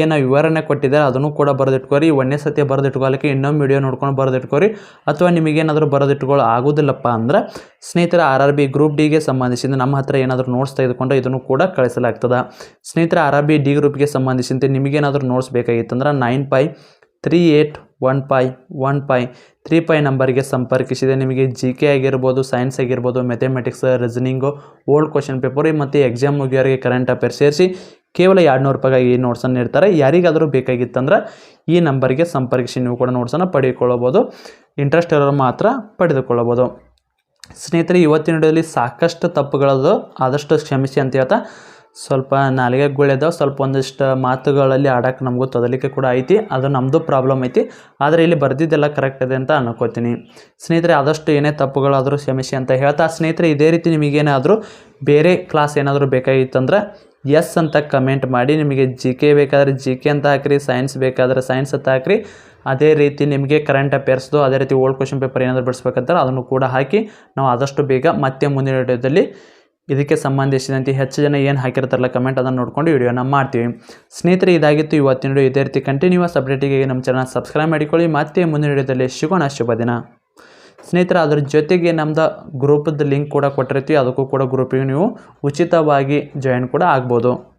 ಏನು ವಿವರಣೆ ಕೊಟ್ಟಿದ್ದಾರೆ, ಅದನ್ನು ಕೂಡ ಬರೆದಿಟ್ಕೋರಿ. ಒಂದೇ ಸತಿ ಬರೆದಿಟ್ಕೊಳ್ಳೋಕ್ಕೆ ಇನ್ನೊಂದು ವಿಡಿಯೋ ನೋಡ್ಕೊಂಡು ಬರೆದಿಟ್ಕೋರಿ. ಅಥವಾ ನಿಮಗೇನಾದರೂ ಬರೆದಿಟ್ಕೊಳ್ಳೋ ಆಗೋದಿಲ್ಲಪ್ಪ ಅಂದ್ರೆ ಸ್ನೇಹಿತರ ಆರ್ ಆರ್ ಬಿ ಗ್ರೂಪ್ ಡಿಗೆ ಸಂಬಂಧಿಸಿದ ನಮ್ಮ ಹತ್ರ ಏನಾದರೂ ನೋಟ್ಸ್ ತೆಗೆದುಕೊಂಡು ಇದನ್ನು ಕೂಡ ಕಳಿಸಲಾಗ್ತದೆ. ಸ್ನೇಹಿತರ ಆರ್ ಆರ್ ಬಿ ಡಿ ಗ್ರೂಪ್ಗೆ ಸಂಬಂಧಿಸಿದಂತೆ ನಿಮಗೇನಾದರೂ notes ಬೇಕಾಗಿತ್ತಂದ್ರೆ nine five three eight one five one five, three five ನಂಬರ್ಗೆ ಸಂಪರ್ಕಿಸಿದೆ. ನಿಮಗೆ ಜಿ ಕೆ ಆಗಿರ್ಬೋದು ಸೈನ್ಸ್ ಆಗಿರ್ಬೋದು mathematics reasoning old question paper ಮತ್ತು ಎಕ್ಸಾಮ್ ಮುಗಿಯೋರಿಗೆ ಕರೆಂಟ್ ಅಫೇರ್ ಸೇರಿಸಿ ಕೇವಲ ಎರಡು ನೂರು ರೂಪಾಯಿಗೆ ಈ ನೋಟ್ಸನ್ನು ನೀಡ್ತಾರೆ. ಯಾರಿಗಾದರೂ ಬೇಕಾಗಿತ್ತಂದ್ರೆ ಈ ನಂಬರ್ಗೆ ಸಂಪರ್ಕಿಸಿ, ನೀವು ಕೂಡ ನೋಟ್ಸನ್ನು ಪಡೆದುಕೊಳ್ಳಬಹುದು. ಇಂಟ್ರೆಸ್ಟ್ ಇರೋರು ಮಾತ್ರ ಪಡೆದುಕೊಳ್ಳಬಹುದು. ಸ್ನೇಹಿತರೆ, ಇವತ್ತಿನ ವಿಡಿಯೋದಲ್ಲಿ ಸಾಕಷ್ಟು ತಪ್ಪುಗಳದು ಆದಷ್ಟು ಕ್ಷಮಿಸಿ ಅಂತ ಹೇಳ್ತಾ ಸ್ವಲ್ಪ ನಾಲಿಗೆ ಗುಳಿದಾವೆ ಸ್ವಲ್ಪ ಒಂದಿಷ್ಟು ಮಾತುಗಳಲ್ಲಿ ಆಡೋಕ್ಕೆ ನಮಗೂ ತೊದಲಿಕ್ಕೆ ಕೂಡ ಐತಿ, ಅದು ನಮ್ಮದು ಪ್ರಾಬ್ಲಮ್ ಐತಿ. ಆದರೆ ಇಲ್ಲಿ ಬರ್ದಿದ್ದೆಲ್ಲ ಕರೆಕ್ಟ್ ಇದೆ ಅಂತ ಅನ್ಕೋತೀನಿ. ಸ್ನೇಹಿತರೆ, ಆದಷ್ಟು ಏನೇ ತಪ್ಪುಗಳಾದರೂ ಕ್ಷಮಿಸಿ ಅಂತ ಹೇಳ್ತಾ, ಸ್ನೇಹಿತರೆ, ಇದೇ ರೀತಿ ನಿಮಗೇನಾದರೂ ಬೇರೆ ಕ್ಲಾಸ್ ಏನಾದರೂ ಬೇಕಾಗಿತ್ತಂದ್ರೆ ಎಸ್ ಅಂತ ಕಮೆಂಟ್ ಮಾಡಿ, ನಿಮಗೆ ಜಿ ಕೆ ಬೇಕಾದರೆ ಜಿ ಕೆ ಅಂತ ಹಾಕ್ರಿ ಸೈನ್ಸ್ ಬೇಕಾದರೆ ಸೈನ್ಸ್ ಅಂತ ಹಾಕ್ರಿ, ಅದೇ ರೀತಿ ನಿಮಗೆ ಕರೆಂಟ್ ಅಫೇರ್ಸ್ದು ಅದೇ ರೀತಿ ಓಲ್ಡ್ ಕ್ವಶನ್ ಪೇಪರ್ ಏನಾದರೂ ಬಿಡಿಸ್ಬೇಕಂತಾರೆ ಅದನ್ನು ಕೂಡ ಹಾಕಿ, ನಾವು ಆದಷ್ಟು ಬೇಗ ಮತ್ತೆ ಮುಂದಿನ ವಿಡಿಯೋದಲ್ಲಿ ಇದಕ್ಕೆ ಸಂಬಂಧಿಸಿದಂತೆ ಹೆಚ್ಚು ಜನ ಏನು ಹಾಕಿರ್ತಾರಲ್ಲ ಕಮೆಂಟ್ ಅದನ್ನು ನೋಡ್ಕೊಂಡು ವಿಡಿಯೋನ ಮಾಡ್ತೀವಿ. ಸ್ನೇಹಿತರೆ, ಇದಾಗಿತ್ತು ಇವತ್ತಿನ ವಿಡಿಯೋ ಇದೇ ರೀತಿ ಕಂಟಿನ್ಯೂಸ್ ಅಪ್ಡೇಟಿಗೆ ನಮ್ಮ ಚಾನಲ್ ಸಬ್ಸ್ಕ್ರೈಬ್ ಮಾಡಿಕೊಳ್ಳಿ. ಮತ್ತೆ ಮುಂದಿನ ವಿಡಿಯೋದಲ್ಲಿ ಸಿಗೋಣ. ಶುಭ ದಿನ. ಸ್ನೇಹಿತರೆ, ಅದ್ರ ಜೊತೆಗೆ ನಮ್ಮದು ಗ್ರೂಪದ ಲಿಂಕ್ ಕೂಡ ಕೊಟ್ಟಿರ್ತೀವಿ. ಅದಕ್ಕೂ ಕೂಡ ಗ್ರೂಪಿಗೆ ನೀವು ಉಚಿತವಾಗಿ ಜಾಯಿನ್ ಕೂಡ ಆಗ್ಬೋದು.